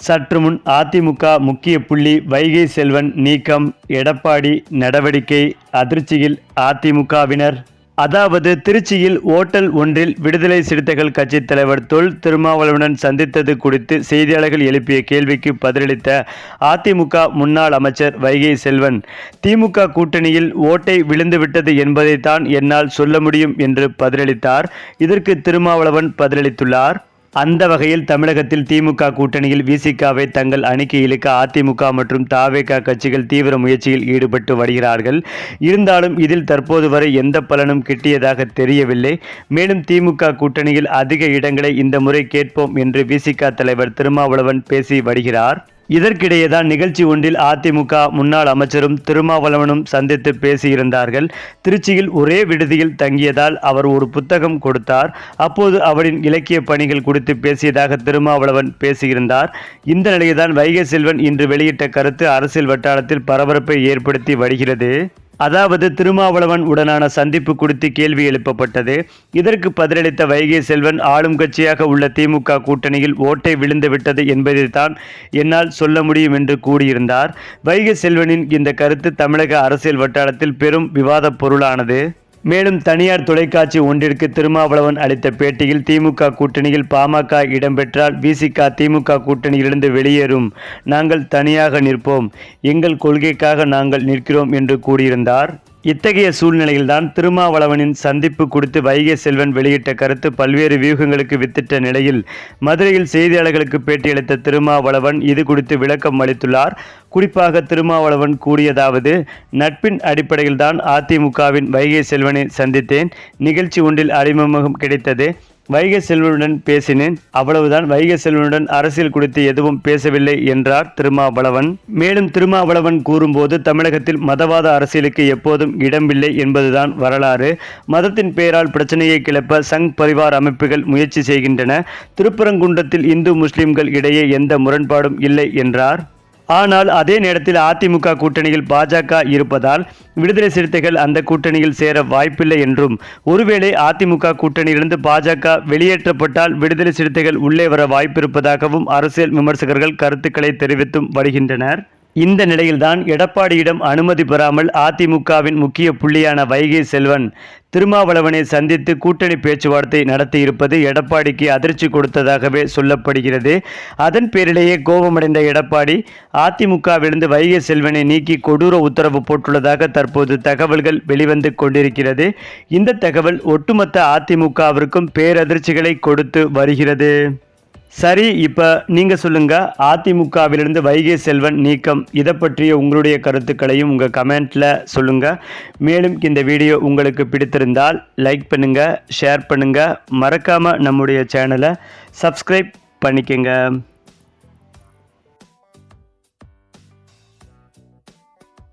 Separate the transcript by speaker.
Speaker 1: சற்று முன் அதிமுக முக்கிய புள்ளி வைகை செல்வன் நீக்கம் எடப்பாடி நடவடிக்கை அதிர்ச்சியில் அதிமுகவினர். அதாவது திருச்சியில் ஓட்டல் ஒன்றில் விடுதலை சிறுத்தைகள் கட்சித் தலைவர் தொல் திருமாவளவனுடன் சந்தித்தது குறித்து செய்தியாளர்கள் எழுப்பிய கேள்விக்கு பதிலளித்த அதிமுக முன்னாள் அமைச்சர் வைகை செல்வன் திமுக கூட்டணியில் ஓட்டை விழுந்துவிட்டது என்பதைத்தான் என்னால் சொல்ல முடியும் என்று பதிலளித்தார். இதற்கு திருமாவளவன் பதிலளித்துள்ளார். அந்த வகையில் தமிழகத்தில் திமுக கூட்டணியில் விசிகாவை தங்கள் அணிக்கு இழுக்க அதிமுக மற்றும் தாவேக கட்சிகள் தீவிர முயற்சியில் ஈடுபட்டு வருகிறார்கள். இருந்தாலும் இதில் தற்போது வரை எந்த பலனும் கிட்டியதாக தெரியவில்லை. மேலும் திமுக கூட்டணியில் அதிக இடங்களை இந்த முறை கேட்போம் என்று விசிக தலைவர் திருமாவளவன் பேசி வருகிறார். இதற்கிடையே தான் நிகழ்ச்சி ஒன்றில் அதிமுக முன்னாள் அமைச்சரும் திருமாவளவனும் சந்தித்து பேசியிருந்தார்கள். திருச்சியில் ஒரே விடுதியில் தங்கியதால் அவர் ஒரு புத்தகம் கொடுத்தார். அப்போது அவரின் இலக்கிய பணிகள் குறித்து பேசியதாக திருமாவளவன் பேசியிருந்தார். இந்த நிலையில்தான் வைகை செல்வன் இன்று வெளியிட்ட கருத்து அரசியல் வட்டாரத்தில் பரபரப்பை ஏற்படுத்தி வருகிறது. அதாவது திருமாவளவன் உடனான சந்திப்பு குறித்து கேள்வி எழுப்பப்பட்டது. இதற்கு பதிலளித்த வைகை செல்வன் ஆளும் கட்சியாக உள்ள திமுக கூட்டணியில் ஓட்டை விழுந்து விட்டது என்பதைத்தான் என்னால் சொல்ல முடியும் என்று கூறியிருந்தார். வைகை செல்வனின் இந்த கருத்து தமிழக அரசியல் வட்டாரத்தில் பெரும் விவாதப் பொருளானது. மேலும் தனியார் தொலைக்காட்சி ஒன்றிற்கு திருமாவளவன் அளித்த பேட்டியில் திமுக கூட்டணியில் பாமக இடம்பெற்றால் விசிக திமுக கூட்டணியிலிருந்து வெளியேறும். நாங்கள் தனியாக நிற்போம். எங்கள் கொள்கைக்காக நாங்கள் நிற்கிறோம் என்று கூறியிருந்தார். இத்தகைய சூழ்நிலையில்தான் திருமாவளவனின் சந்திப்பு குறித்து வைகை செல்வன் வெளியிட்ட கருத்து பல்வேறு வியூகங்களுக்கு வித்திட்ட நிலையில் மதுரையில் செய்தியாளர்களுக்கு பேட்டியளித்த திருமாவளவன் இது குறித்து விளக்கம் அளித்துள்ளார். குறிப்பாக திருமாவளவன் கூறியதாவது நட்பின் அடிப்படையில்தான் அதிமுகவின் வைகை செல்வனை சந்தித்தேன். நிகழ்ச்சி ஒன்றில் அறிமுகம் கிடைத்தது. வைகை செல்வனுடன் பேசினேன். அவ்வளவுதான் வைகை செல்வனுடன் அரசியல் குறித்து எதுவும் பேசவில்லை என்றார் திருமாவளவன். மேலும் திருமாவளவன் கூறும்போது தமிழகத்தில் மதவாத அரசியலுக்கு எப்போதும் இடமில்லை என்பதுதான் வரலாறு. மதத்தின் பெயரால் பிரச்சனையை கிளப்ப சங் பரிவார் அமைப்புகள் முயற்சி செய்கின்றன. திருப்பரங்குன்றத்தில் இந்து முஸ்லிம்கள் இடையே எந்த முரண்பாடும் இல்லை என்றார். ஆனால் அதே நேரத்தில் அதிமுக கூட்டணியில் பாஜக இருப்பதால் விடுதலை சிறுத்தைகள் அந்த கூட்டணியில் சேர வாய்ப்பில்லை என்றும் ஒருவேளை அதிமுக கூட்டணியிலிருந்து பாஜக வெளியேற்றப்பட்டால் விடுதலை சிறுத்தைகள் உள்ளே வர வாய்ப்பிருப்பதாகவும் அரசியல் விமர்சகர்கள் கருத்துக்களை தெரிவித்தும் வருகின்றனர். இந்த நிலையில்தான் எடப்பாடியிடம் அனுமதி பெறாமல் அதிமுகவின் முக்கிய புள்ளியான வைகை செல்வன் திருமாவளவனை சந்தித்து கூட்டணி பேச்சுவார்த்தை நடத்தியிருப்பது எடப்பாடிக்கு அதிர்ச்சி கொடுத்ததாகவே சொல்லப்படுகிறது. அதன் பேரிலேயே கோபமடைந்த எடப்பாடி அதிமுகவிலிருந்து வைகை செல்வனை நீக்கி கொடூர உத்தரவு போட்டுள்ளதாக தற்போது தகவல்கள் வெளிவந்து கொண்டிருக்கிறது. இந்த தகவல் ஒட்டுமொத்த அதிமுகவிற்கும் பேரதிர்ச்சிகளை கொடுத்து வருகிறது. சரி இப்போ நீங்கள் சொல்லுங்கள் அதிமுகவிலிருந்து வைகை செல்வன் நீக்கம். இதை பற்றிய உங்களுடைய கருத்துக்களையும் உங்கள் கமெண்ட்டில் சொல்லுங்கள் மேலும் இந்த வீடியோ உங்களுக்கு பிடித்திருந்தால் லைக் பண்ணுங்கள் ஷேர் பண்ணுங்கள் மறக்காமல் நம்முடைய சேனலை சப்ஸ்கிரைப் பண்ணிக்கங்க.